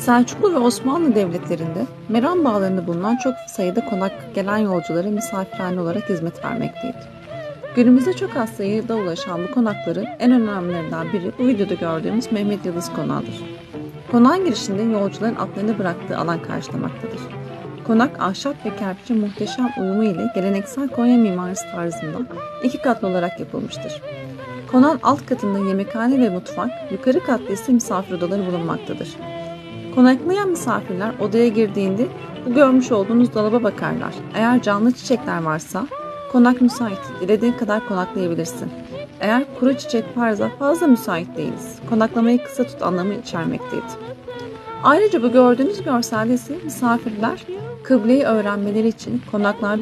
Selçuklu ve Osmanlı devletlerinde Meram bağlarında bulunan çok sayıda konak gelen yolculara misafirhane olarak hizmet vermekteydi. Günümüzde çok az sayıda ulaşan bu konakların en önemlilerinden biri bu videoda gördüğümüz Mehmet Yıldız Konağı'dır. Konağın girişinde yolcuların atlarını bıraktığı alan karşılamaktadır. Konak ahşap ve kerpiçin muhteşem uyumu ile geleneksel Konya mimarisi tarzında iki katlı olarak yapılmıştır. Konağın alt katında yemekhane ve mutfak, yukarı katta ise misafir odaları bulunmaktadır. Konaklayan misafirler odaya girdiğinde bu görmüş olduğunuz dolaba bakarlar. Eğer canlı çiçekler varsa konak müsait. Dilediğin kadar konaklayabilirsin. Eğer kuru çiçek varsa fazla müsait değiliz. Konaklamayı kısa tut anlamı içermekteydi. Ayrıca bu gördüğünüz görselde misafirler kıbleyi öğrenmeleri için konaklarda